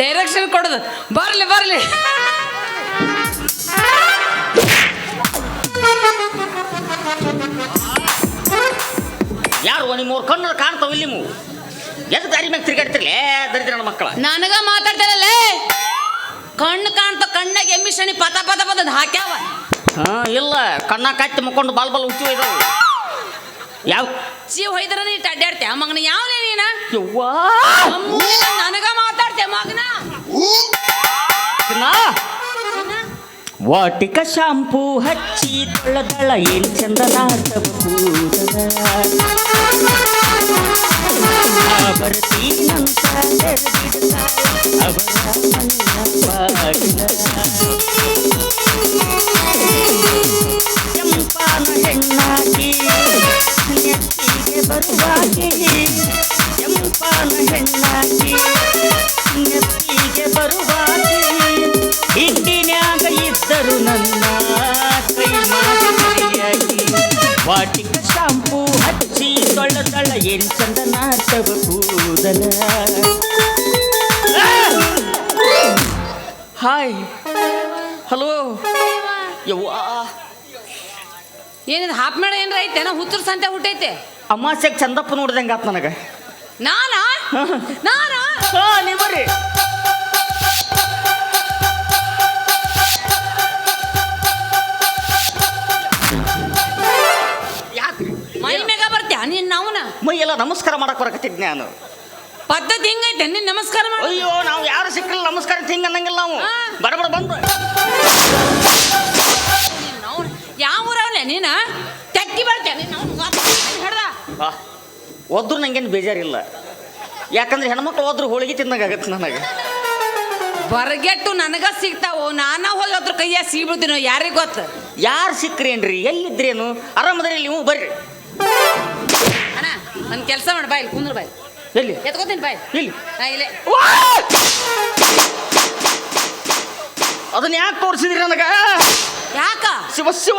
Direction ಕೊಡೋದು. ಬರಲಿ ಬರಲಿ. ಯಾರು ನಿಮ್ಮ ಮೂರು ಕಣ್ಣು ಕಾಣ್ತಾವ ಇಲ್ಲಿ ನೀವು? ಎದ್ದು ದಾರಿ ಮ್ಯಾಗ ತಿರುಗಾಡ್ತಿರ್ಲಿ? ದರಿದ್ರ ಮಕ್ಕಳ. ನನಗ ಮಾತಾಡ್ತಾರಲ್ಲೇ ಕಣ್ಣು ಕಾಣ್ತಾ ಕಣ್ಣಾಗ ಎಮ್ಮಿ ಶನಿ ಪದ ಪದ ಪದ ಹಾಕ್ಯಾವ. ಹಾ ಇಲ್ಲ. ಕಣ್ಣ ಕಟ್ಟಿ ಮುಕ್ಕೊಂಡು ಬಾಲ್ ಬಾಲ್ ಉಚ್ಚು ಇದಾವು ಯಾವ? ಜೀವ ಹೊಯ್ದ್ರ ನೀ ಅಡ್ಡಾಡ್ತೀಯ? ಮಗನ ಯಾವ ನೀನ? ನನಗ ಮಾತಾಡ್ತೆ ಮಗನ? ವಾಟಿಕ ಶಾಂಪೂ ಹಚ್ಚಿ ತೊಳೆದಳ ಏನ್ ಚಂದ. ಕೆಂಪಾನ ಹೆಣ್ಣಾಗಿ ಹೆಣ್ಣಾಗಿ ವಾಟಿಕ ಶಾಂಪೂ ಹಚ್ಚಿ ತೊಳೆದಳ ಏನ್ ಚಂದ ನಾಟವ ಕೂದಲ ಹಾಯ್ ಹಲೋ ಯವ್ವಾ ಏನಿದು ಹಾಪ್ ಮೇಳ ಏನ್ರ ಐತೆನ ಹುಚ್ಚರ ಸಂತೆ ಹುಟ್ಟೈತೆ. ಅಮಾಸ್ಯಕ್ಕೆ ಚಂದಪ್ಪ ನೋಡ್ದಂಗೆ ಆತ್ ನನಗೆ. ನಾನಾ? ನಾನಾ? ಹಾ ನೀ ಬರ್ರಿ. ನಮಸ್ಕಾರ ಮಾಡಕ್ ಬರಕತ್ತಿದ್ ನಾನು. ಪದ್ಧತಿ ಹಿಂಗೈತೆ? ನಿನ್ ನಮಸ್ಕಾರ ಮಾಡ. ಅಯ್ಯೋ ನಾವು ಯಾರು ಸಿಕ್ಕಲ್ಲ ನಮಸ್ಕಾರ ಹಿಂಗ ಅನ್ನಂಗಿಲ್ಲ ನಾವು. ಹಾ. ಬಡಬಡ ಬಂದು. ಯಾವ ಊರವ್ಲೆ ನೀನ? ಹಿಡ್ದ. ಆ, ಹೋದ್ರು ನಂಗೇನು ಬೇಜಾರಿಲ್ಲ. ಯಾಕಂದ್ರೆ ಹೆಣ್ಮಕ್ಳು ಹೋದ್ರು ಹೋಳಿಗೆ ತಿನ್ನಂಗಾಗತ್ತೆ ನನಗೆ. ಬರಗೆಟ್ಟು ನನಗ ಸಿಗ್ತಾವು? ನಾನ ಹೋಗಿ ಅದ್ರ ಕೈಯ ಸಿಗ್ಬಿಡ್ತೀನೋ? ಯಾರಿಗ್ ಗೊತ್ತ? ಯಾರು ಸಿಕ್ಕ್ರೇನ್ರಿ? ಎಲ್ಲಿದ್ರೇನು? ಆರಾಮದ್ರಿ ನೀವು ಬರ್ರಿ. ಒಂದ್ ಕೆಲಸ ಮಾಡು ಬಾಯ್ ಕುಂದ್ರ ಬಾಯ್ ಎಲ್ಲಿ? ಎತ್ಕೋತೀನಿ ಬಾಯ್ ಇಲ್ಲಿ. ನಾ ಇಲ್ಲೇ. ಅದನ್ನ ಯಾಕೆ ತೋರಿಸಿದ್ರಿ ನನಗ? ಯಾಕ? ಶಿವ ಶಿವ!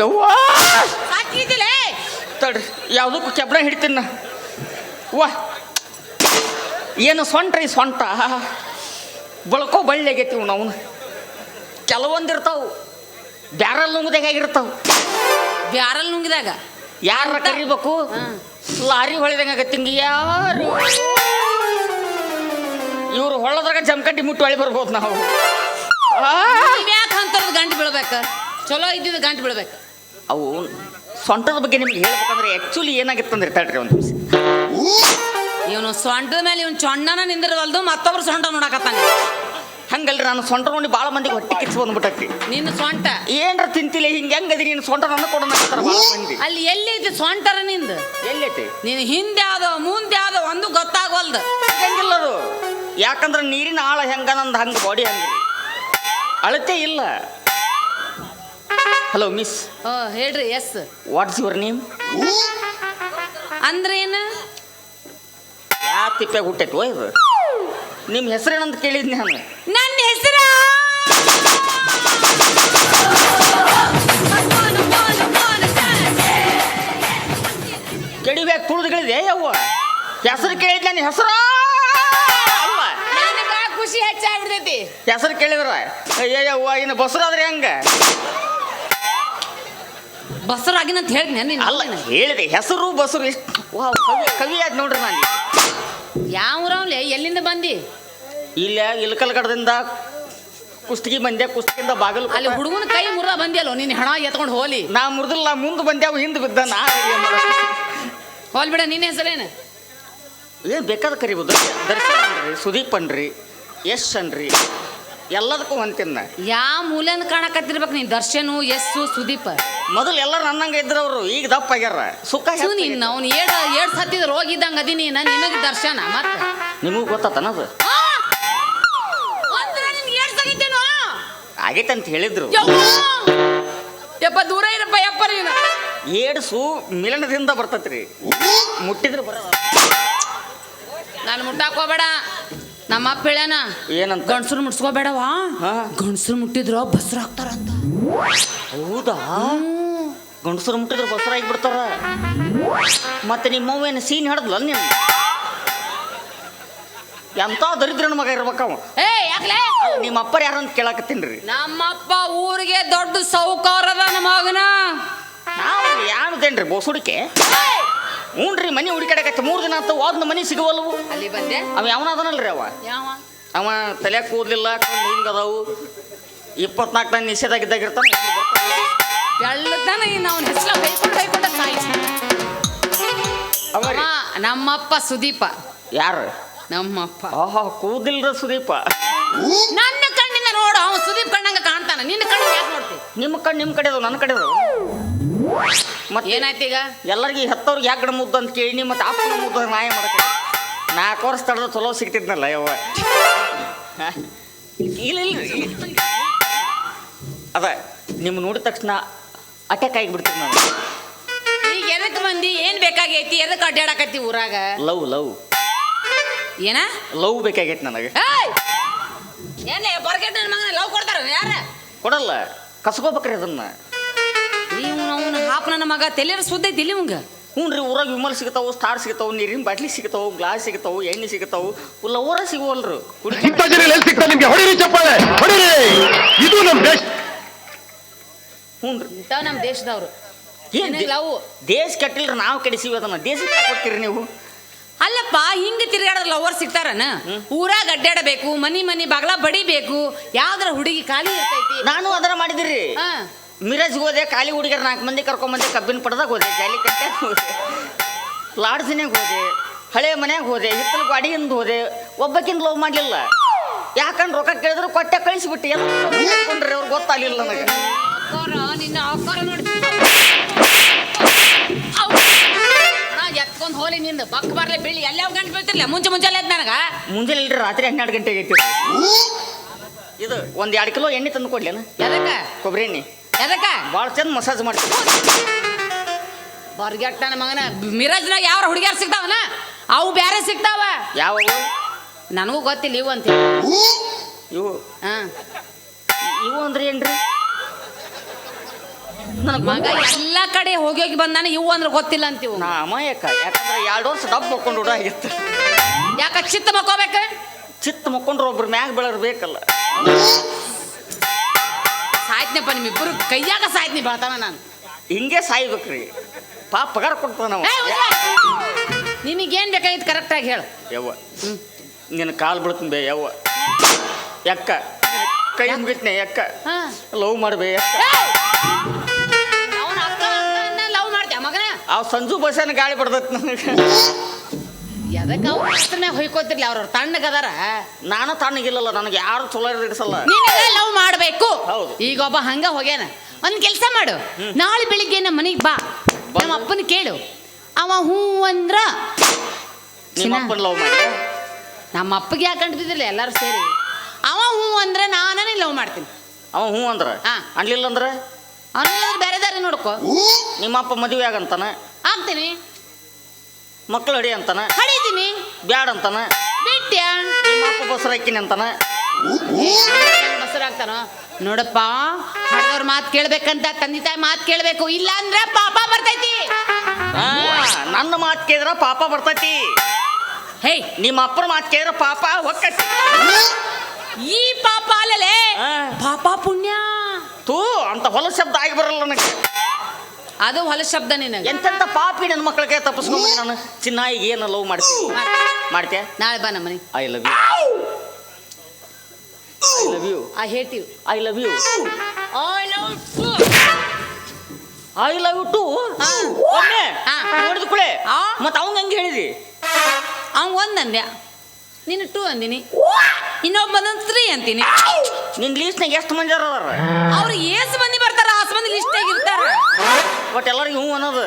ಯವ್ವ! ತಡ್ರಿ ಯಾವುದಕ್ಕೂ ಕೆಬ್ರ ಹಿಡಿತೀನಿ ನಾ. ವಾ. ಏನು ಸೊಂಟ್ರಿ ಸೊಂಟ? ಬಳಕೋ ಬಳ್ಳಿ ಆಗೈತಿವು ನಾವು ಕೆಲವೊಂದಿರ್ತಾವು. ಬ್ಯಾರಲ್ ನುಂಗದಾಗ ಆಗಿರ್ತಾವ. ಬ್ಯಾರಲ್ ನುಂಗಿದಾಗ? ಯಾರ ಕರಿಬೇಕು. ಲಾರಿ ಹೊಳಿದಂಗ ತಿಂಗಿ ಯಾರು? ಇವ್ರು ಹೊಳದಾಗ ಜಮಕಡ್ಡಿ ಮುಟ್ಟು ಹೊಳಿ ಬರ್ಬೋದು ನಾವು! ಯಾಕೆ ಅಂತರದ ಗಂಟು ಬೀಳ್ಬೇಕು? ಚಲೋ ಇದ್ದಿದ್ದು ಗಂಟು ಬೀಳ್ಬೇಕು. ಅವು ಸೊಂಟದ ಬಗ್ಗೆ ನಿಮ್ಗೆ ಹೇಳ್ಬೇಕಂದ್ರೆ ಆ್ಯಕ್ಚುಲಿ ಏನಾಗಿತ್ತಂದ್ರೆ ತಡ್ರಿ ಒಂದು ನಿಮಿಷ. ಇವನು ಸೊಂಟದ ಮೇಲೆ ಇವನು ಚೊಣ್ಣನ ನಿಂದಿರವಲ್ದು ಮತ್ತೊಬ್ರು ಸೊಂಟ ನೋಡಕತ್ತಾನೆ. ಹಂಗಲ್ರಿ ನಾನು ಸೊಂಟ ನೋಡಿ ಭಾಳ ಮಂದಿಗೆ ಹೊಟ್ಟೆ ಕಿಚ್ಚು ಬಂದ್ಬಿಟ್ಟೈತಿ. ನಿನ್ನ ಸೊಂಟ? ಏನ್ರ ತಿಂತಿಲ್ಲ ಹಿಂಗೆ ಹೆಂಗದಿ ನೀನು ಸೊಂಟ ನನ್ನ ಕೊಡೋಣ ಅಲ್ಲಿ ಎಲ್ಲಿ ಅಲ್ಲಿ ಎಲ್ಲಿದೆ ಸೊಂಟರ ನಿಂದು? ಎಲ್ಲೈತಿ ನೀನು ಹಿಂದೆ ಆದ ಮುಂದೆ ಆದ ಒಂದು ಗೊತ್ತಾಗವಲ್ದು ಹೆಂಗಿಲ್ಲ ಅದು. ಯಾಕಂದ್ರೆ ನೀರಿನ ಆಳ ಹೆಂಗ ನಂದು ಹಂಗೆ ಬಾಡಿ ಹಂಗೆ ಅಳತೆ ಇಲ್ಲ. ಹಲೋ ಮಿಸ್ ಓ ಹೇಳ್ರಿ ಎಸ್ ವಾಟ್ಸ್ ಯುವರ್ ನೇಮ್ ಅಂದ್ರೆ ಏನು? ಯಾ ತಿಪ್ಪೆ ಹುಟ್ಟೈತಿ ಇದು ನಿಮ್ಮ ಹೆಸರೇನಂತ ಕೇಳಿದ್ನಿ ನಾನು. ನನ್ನ ಹೆಸರ ಕೆಡಿಬೇಕು ತುಳಿದುಗಳಿದೆ ಯವ್ವ. ಹೆಸರು ಕೇಳಿದ್ನ ನೀ ಹೆಸರು? ನನಗ ಖುಷಿ ಹೆಚ್ಚಾಗ್ಬಿಡ್ತೈತಿ. ಹೆಸರು ಕೇಳಿದ್ರ. ಅಯ್ಯವ್ವ ಇನ್ನು ಬಸರಾದ್ರೆ ಹೆಂಗ? ಬಸರಾಗಿನಂತ ಹೇಳಿದ್ನ ಅಲ್ಲ ಹೇಳಿದೆ ಹೆಸರು ಬಸರು ಎಷ್ಟು ವಾವ್ ಕವಿ ಕವಿ ಆದ್ ನೋಡ್ರಿ ನಾನು ಯಾವ ಊರವ್ಲೆ? ಎಲ್ಲಿಂದ ಬಂದಿ? ಇಲ್ಲ ಇಲ್ಕಲ್ಗಡದಿಂದ ಕುಸ್ತಿಗೆ ಬಂದೆ ಕುಸ್ತಿಗಿಂದ ಬಾಗಲ್ ಅಲ್ಲಿ ಹುಡುಗನ ಕೈ ಮುರಿದ ಬಂದಿಯಲ್ಲೋ? ನೀನು ಹೆಣ ಎತ್ಕೊಂಡು ಹೋಲಿ. ನಾ ಮುರಿದಿಲ್ಲ ಮುಂದೆ ಬಂದ್ಯಾವ ಹಿಂದೆ ಬಿದ್ದ ನಾ ಏನ್ ಮಾಡೋದು? ಹೋಲ್ ಬಿಡ ನಿನ್ನ ಹೆಸರೇನು? ಏನ್ ಬೇಕಾದ ಕರಿಬೋದು? ದರ್ಶನ್ ಅನ್ರಿ ಸುದೀಪ್ ಅನ್ರಿ ಯಶ್ ಅನ್ರಿ. ಎಲ್ಲದಕ್ಕೂ ಹೊಂತಿನ ಯಾವ ಮೂಲೆಂದ ಕಾಣಕತ್ತಿರ್ಬೇಕು ನೀನು? ದರ್ಶನು ಯಸ್ಸು ಸುದೀಪ. ಮೊದಲು ಎಲ್ಲರೂ ನನ್ನಂಗ ಇದ್ರವ್ರು ಈಗ ದಪ್ಪ ಆಗ್ಯಾರ ಸುಖ ನೀನ್ ಅವ್ನು ಏಡ್ ಏಡ್ ಸತ್ತಿದ ರೋಗ ಇದ್ದಂಗ ಅದಿ ನೀನು. ನಿನಗೆ ದರ್ಶನ ಮತ್ತೆ? ನಿಮಗೂ ಆ! ಅಂದ್ರ ನಿನ್ಗೆ ಏಡ್ ಸಗಿತೇನೋ ಆಗೈತೆ ಅಂತ ಹೇಳಿದ್ರು. ಯವ್ವ! ಯಪ್ಪ ದೂರ ಇರಪ್ಪ ಯಪ್ಪ ನೀನು. ಏಡ್ಸು ಮಿಲನದಿಂದ ಬರ್ತತ್ರಿ. ಮುಟ್ಟಿದ್ರೆ ಬರ ನಾನು ಮುಟ್ಟಾಕ್ ಹೋಗ್ಬೇಡ. ನಮ್ಮ ಅಪ್ಪ ಏನಂತ? ಗಂಡಸರು ಮುಟ್ಸ್ಕೋಬೇಡವಾ. ಗಂಡಸರು ಮುಟ್ಟಿದ್ರ ಬಸ್ರ ಹಾಕ್ತಾರಂತ. ಹೌದಾ? ಗಂಡಸರು ಮುಟ್ಟಿದ್ರ ಬಸರಾಗಿ ಬಿಡ್ತಾರ ಮತ್ತೆ ನಿಮ್ಮವ್ವೇನು ಸೀನ್ ಹಿಡ್ದಲ್ಲ ನೀನು? ಎಂತ ದರಿದ್ರನ ಮಗ ಇರ್ಬೇಕವ ಏ ಅಪ್ಪ ನಿಮ್ಮ ಅಪ್ಪರ ಯಾರಂತ ಕೇಳಾಕತ್ತೀನ್ರಿ ನಮ್ಮಪ್ಪ ಊರಿಗೆ ದೊಡ್ಡ ಸೌಕಾರದ ನಮ್ಮ ಮಗನ. ನಾವು ಯಾವ್ದೇನ್ರಿ ಬೋಸುಡಿಕೆ? ಹ್ಞೂನ್ರಿ ಮನೆ ಹುಡುಕಾಡಕತ್ತೆ ಮೂರು ದಿನ ಅಂತ ಒಂದು ಮನೆ ಸಿಗವಲ್ವು. ಅಲ್ಲಿ ಬಂದೆ. ಅವ ಯಾವನದನಲ್ರಿ ಅವ? ಯಾವ? ಅವ ತಲೆ ಕೂದಲಿಲ್ಲ ಕಣ್ಣು ಹಿಂಗ ಅದಾವು. ಇಪ್ಪತ್ನಾಲ್ಕು ಟನ್ ನಿಷೇಧಾಗಿದ್ದಾಗ ಇರ್ತಾನೆ ಹೆಸರು ಬೈಕೊಂಡು ಬೈಕೊಂಡ ಸಾಯಿ ಅವ ರೀ. ನಮ್ಮಪ್ಪ ಸುದೀಪ. ಯಾರು? ನಮ್ಮಪ್ಪ. ಆಹಾ ಕೂದಿಲ್ರ ಸುದೀಪ. ನನ್ನ ಕಣ್ಣಿನ ನೋಡು ಅವ ಸುದೀಪ್ ಕಣ್ಣಂಗ ಕಾಣ್ತಾನ. ನಿನ್ನ ಕಣ್ಣು ಯಾಕೆ ನೋಡ್ತಿ? ನಿಮ್ಮ ಕಣ್ಣು ನಿಮ್ಮ ಕಡೆ ಅದಾವ ನನ್ನ ಕಡೆ ಅದಾವ ಮತ್ತೆ ಏನಾಯ್ತು ಈಗ? ಎಲ್ಲರಿಗೆ ಹೆತ್ತವ್ರಿಗೆ ಗಿಡ ಮುದ್ದು ಅಂತ ಕೇಳಿ ಮತ್ತೆ ಅಪ್ಪನ ಮುದ್ದು ಅಂತ ಮಾಡ್ತೀನಿ ನಾಲ್ಕು ವರ್ಷ ತಡೆದ ಚಲೋ ಸಿಗ್ತಿದ್ನಲ್ಲ ಯವ್ವ? ಇಲ್ಲ ಇಲ್ಲ. ಅದ ನಿಮ್ಮ ನೋಡಿದ ತಕ್ಷಣ ಅಟ್ಯಾಕ್ ಆಗಿಬಿಡ್ತೀನಿ ನಾನು. ಈಗ ಎದಕ್ಕೆ ಮಂದಿ ಏನು ಬೇಕಾಗೈತಿ? ಎದಕ್ಕೆ ಅಡ್ಡಾಡಕತ್ತಿ ಊರಾಗ? Love love. ಏನ? ಲವ್ ಬೇಕಾಗೈತೆ ನನಗೆ! ಏನೇ ಬರ್ಗೆಟ್ ನನ್ನ ಮಗನ ಲವ್ ಕೊಡ್ತಾರ ಯಾರ? ಕೊಡಲ್ಲ ಕಸ್ಕೋಬೇಕ್ರಿ ಅದನ್ನ. ಮಗ ತಲೆರ ಸುದ್ದಿ ಐತಿ ಇಲ್ಲಿ ಇವಂಗ? ಹ್ಞೂ ರೀ ಊರಾಗ ವಿಮಲ್ ಸಿಗ್ತಾವು ಸ್ಟಾರ್ ಸಿಗ್ತಾವು ನೀರಿನ ಬಾಟ್ಲಿ ಸಿಗ್ತಾವು ಗ್ಲಾಸ್ ಸಿಗ್ತಾವು ಎಣ್ಣೆ ಸಿಗ್ತಾವು ಊರ ಸಿಗುವಲ್ರು. ನಿಮ್ಗೆ? ಹೊಡಿರಿ ಚಪ್ಪಾಳೆ ಹೊಡಿರಿ! ಇದು ನಮ್ಮ ದೇಶ ಹ್ಞೂ ರೀ ಇಂಥವ್ ನಮ್ಮ ದೇಶದವ್ರು ಏನಿಲ್ಲ ಅವು. ಲವ್ ದೇಶ ಕಟ್ಟಿಲ್ರಿ ನಾವು ಕಡಿಸಿವಿ ಅದನ್ನ. ದೇಶಕ್ಕೆ ಕೊಡ್ತೀರಿ ನೀವು? ಅಲ್ಲಪ್ಪ ಹಿಂಗೆ ತಿರುಗಾಡೋದು ಲವರ್ ಸಿಗ್ತಾರನ? ಊರಾಗ ಅಡ್ಡಾಡಬೇಕು ಮನಿ ಮನಿ ಬಾಗ್ಲ ಬಡಿಬೇಕು ಯಾವ್ದ್ರ ಹುಡುಗಿ ಖಾಲಿ ಇರ್ತೈತಿ. ನಾನು ಅದರ ಮಾಡಿದಿರಿ. ಹಾ. ಮಿರಾಜ್ಗೆ ಹೋದೆ ಖಾಲಿ ಹುಡುಗರ ನಾಲ್ಕು ಮಂದಿ ಕರ್ಕೊಂಬಂದೆ ಕಬ್ಬಿನ ಪಡ್ದಾಗ ಹೋದೆ ಜಾಲಿ ಕಟ್ಟೆ ಹೋದೆ. ಲಾಡ್ಜಿನಾಗ ಹೋದೆ ಹಳೆ ಮನೆಗೆ ಹೋದೆ ಹಿತ್ತಲು ಗಾಡಿಯಿಂದ ಹೋದೆ. ಒಬ್ಬಕ್ಕಿಂದ ಲವ್ ಮಾಡಲಿಲ್ಲ. ಯಾಕಂದ್ರೆ ರೊಕ್ಕ ಕೇಳಿದ್ರು ಕೊಟ್ಟೆ ಕಳಿಸಿಬಿಟ್ಟು ಎಲ್ಲ ಅವ್ರಿಗೆ ಗೊತ್ತಾಗಲಿಲ್ಲ ನನಗೆ. ಎತ್ಕೊಂಡ್ ಹೋಲಿ ನಿಂದ ಬಕ್ ಬರ್ಲೆ ಬೀಳಿ. ಎಲ್ಲ ಗಂಟೆ ಮುಂಚೆ ನನಗೆ? ಮುಂಜಾನೆ ಇಲ್ರಿ ರಾತ್ರಿ ಹನ್ನೆರಡು ಗಂಟೆಗೆ ಐತಿ ಇದು ಒಂದು ಎರಡು ಕಿಲೋ ಎಣ್ಣೆ ತಂದು ಕೊಡ್ಲೇನ? ಎದಕ್ಕ? ಕೊಬ್ಬರಿ ಎಣ್ಣೆ. ಎದಕ್ಕ? ಭಾಳ ಚಂದ ಮಸಾಜ್ ಮಾಡ್ತೀನಿ ಬರ್ಗೆಟ್ಟ ನನ್ನ ಮಗನ. ಮಿರಾಜ್ನಾಗ ಯಾವ ಹುಡುಗಿಯರ್ ಸಿಗ್ತಾವನ ಅವು ಬೇರೆ ಸಿಗ್ತಾವ. ಯಾವ ನನಗೂ ಗೊತ್ತಿಲ್ಲ ಇವು ಅಂತ ಇವು? ಹಾ. ಇವು ಅಂದ್ರೆ ಏನ್ರಿ? ನನಗೆ ಮಗ ಎಲ್ಲ ಕಡೆ ಹೋಗಿ ಹೋಗಿ ಬಂದಾನೆ ಇವು ಅಂದ್ರೆ ಗೊತ್ತಿಲ್ಲ ಅಂತೀವು ನಾ ಅಮಾಯಕ ಯಾಕಂದ್ರೆ ಎರಡು ವರ್ಷ ಡಬ್ ಮಕ್ಕೊಂಡು ಆಗಿತ್ತು. ಯಾಕ ಚಿತ್ತ ಮಕ್ಕೋಬೇಕ? ಚಿತ್ತ ಮಕ್ಕೊಂಡ್ರೆ ಒಬ್ರು ಮ್ಯಾಗ ಬೆಳರ್ ಬೇಕಲ್ಲ. ಸಾಯ್ತನಪ್ಪ ನಿಮ್ಮಿಬ್ಬರು ಕೈಯಾಗ ಸಾಯ್ತೀನಿ ಬರ್ತಾನ ನಾನು. ಹಿಂಗೆ ಸಾಯ್ಬೇಕ್ರಿ. ಪಾಪ ಪಗಾರ ಕೊಡ್ತಾನ ನಾವು. ಏ, ಉಜ್ಜ! ನಿನಗೇನ್ ಬೇಕಾಗಿತ್ತು ಕರೆಕ್ಟಾಗಿ ಹೇಳು. ಯವ್ವ ನಿನ್ನ ಕಾಲು ಬೀಳ್ತೀನಿ ಬೇ ಯವ್ವ. ಯಕ್ಕ ಕೈ ಮುಗಿತ್ನೆ ಯಕ್ಕ ಹಾ. ಲವ್ ಮಾಡ್ಬೇ ಯಾಕ? ಲವ್ ಮಾಡ್ತೀಯ ಮಗನ? ಆ ಸಂಜು ಬಸ್ಸನ್ನು ಗಾಳಿ ಬಡ್ದತ್ ನನಗೆ. ಎದಕ್ಕೆ ಅವ್ರ ಹೆಸ್ರ ಮ್ಯಾಗ ಹೊಯ್ಕೋತಿರ್ಲಿ? ಅವ್ರವ್ರ ತಣ್ಣಗದಾರ ನಾನು ತಣ್ಣಗಿಲ್ಲಲ್ಲ ನನಗೆ ಯಾರು ಚಲೋ ಇಡಿಸಲ್ಲ. ನಿನಗೆ ಲವ್ ಮಾಡಬೇಕು. ಹೌದು. ಈಗ ಒಬ್ಬ ಹಂಗ ಹೋಗ್ಯಾನ. ಒಂದ್ ಕೆಲಸ ಮಾಡು. ನಾಳೆ ಬೆಳಿಗ್ಗೆ ನಮ್ಮ ಮನೆಗೆ ಬಾ. ನಮ್ಮ ಅಪ್ಪನ ಕೇಳು. ಅವ ಹೂ ಅಂದ್ರ ನಿಮ್ಮ ಅಪ್ಪನ ಲವ್ ಮಾಡಿ ನಮ್ಮ ಅಪ್ಪಗೆ ಯಾಕೆ ಅಂಟಿದ್ದಿಲ್ಲ ಎಲ್ಲರೂ ಸೇರಿ. ಅವ ಹೂ ಅಂದ್ರೆ ನಾನೇ ಲವ್ ಮಾಡ್ತೀನಿ. ಅವ ಹ್ಞೂ ಅಂದ್ರ? ಹಾ. ಅನ್ಲಿಲ್ಲ ಅಂದ್ರೆ? ಅವನ ಬೇರೆ ದಾರಿ ನೋಡ್ಕೋ. ನಿಮ್ಮ ಅಪ್ಪ ಮದುವೆ ಆಗಂತಾನ? ಆಗ್ತೀನಿ. ಮಕ್ಕಳು ಹಡಿ ಅಂತಾನ. ಹಡಿದೀನಿ ಬ್ಯಾಡ ಅಂತಾನ. ಬಿಟ್ಟ್ಯಾ ನಿಮ್ಮ ಅಪ್ಪ ಬಸರಾಕಿನಿ ಅಂತಾನ. ಬಸರಾಗ್ತಾನ ನೋಡಪ್ಪ ಹಡ್ದವ್ರ ಮಾತು ಕೇಳ್ಬೇಕಂತ ತಂದೆ ತಾಯಿ ಮಾತು ಕೇಳ್ಬೇಕು. ಇಲ್ಲ ಅಂದ್ರೆ ಪಾಪ ಬರ್ತೈತಿ. ಆ, ನನ್ನ ಮಾತು ಕೇಳಿದ್ರ ಪಾಪ ಬರ್ತೈತಿ. ಹೇ. ನಿಮ್ಮ ಅಪ್ಪನ ಮಾತು ಕೇಳಿದ್ರ ಪಾಪ ಹೊಕ್ಕತಿ ಈ ಪಾಪ ಅಲ್ಲಲೇ ಆ. ಪಾಪ ಪುಣ್ಯ. ತೂ ಅಂತ ಹೊಲ ಶಬ್ದ ಆಗಿ ಬರಲ್ಲ ನನಗೆ. ಅದು ಹೊಲ ಶಬ್ದ ನಿನಗೆ. ಎಂತೆಂತ ಪಾಪಿ ನನ್ನ ಮಕ್ಕಳಿಗೆ ತಪ್ಪಿಸ್ಕೊಂಡು ನಾನು? ಚಿನ್ನ ಈಗ ಏನು ಲವ್ ಮಾಡ್ತೀನಿ ಮಾಡ್ತೀಯ? ನಾಳೆ ಬಾ ನಮ್ಮನೆ. I love you I love you I hate you I love you I love I love you too. ಒಮ್ಮೆ. ನೋಡಿದ ಕುಳೆ ಆ. ಮತ್ತೆ ಅವಂಗ ಹೆಂಗೆ ಹೇಳಿದಿ? ಅವ್ನು ಒಂದು ಅಂದ್ಯ. ನೀನು ಟೂ ಅಂದಿನಿ. ಇನ್ನೊಬ್ಬ ತ್ರೀ ಅಂತೀನಿ. ನಿನ್ ಲೀಸ್ಟ್ನಾಗ ಎಷ್ಟು ಮಂದಿ ಅದಾರ ಅವ್ರು ಏಸ್ ಮಂದಿ ಬರ್ತಾರ ಆಸ್ ಮಂದಿ ಲಿಸ್ಟ್ ಇರ್ತಾರ. ಬಟ್ ಎಲ್ಲರಿಗೂ ಹ್ಞೂ ಅನ್ನೋದು.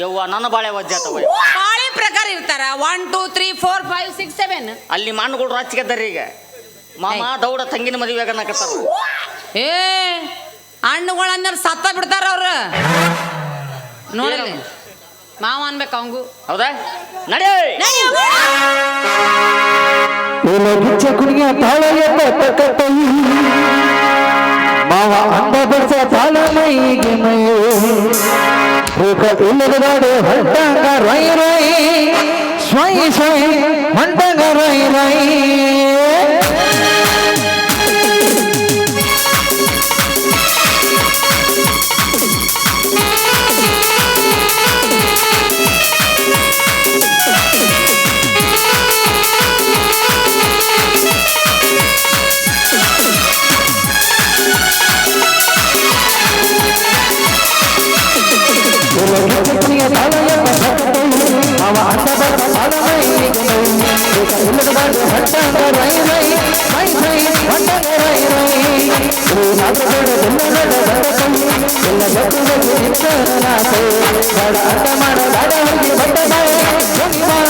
ಯವ್ವ ನನ್ನ ಬಾಳೆ ವಜ್ಜಾತವ ಬಾಳೆ ಪ್ರಕಾರ ಇರ್ತಾರ. One two three four five six seven ಅಲ್ಲಿ ಮಣ್ಣುಗಳು ರಾಚಿಗೆದ್ದಾರ ಈಗ. ಮಾಮ ದೌಡ ತಂಗಿನ ಮದುವೆ ಏ ಹಣ್ಣುಗಳು ಅಂದ್ರೆ ಸತ್ತ ಬಿಡ್ತಾರ ಅವ್ರು. ನೋಡಲಿ. ಏನು? ಮಾವ ಅನ್ಬೇಕು ಅವಂಗು. ಹೌದಾ? ನಡೆ. ಉಲಗಿಚ್ಚ அவ அந்த பெருச தலைமைக்கு இல்லதாடு வட்டாங்க ராய் ராய் ஸ்வை ஸ்வை வண்டாங்க ராய் ராய் ನಿಂತನಾಥೈ ಬಡ ಅಡ್ಡ ಮಾಡ ಬಡ ಹೋಗಿ ಬಡ್ಡ ಬಾಯ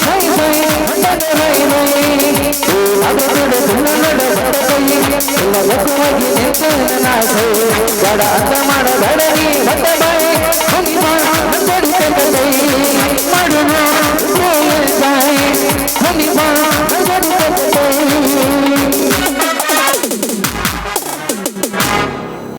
ಎಲ್ಲ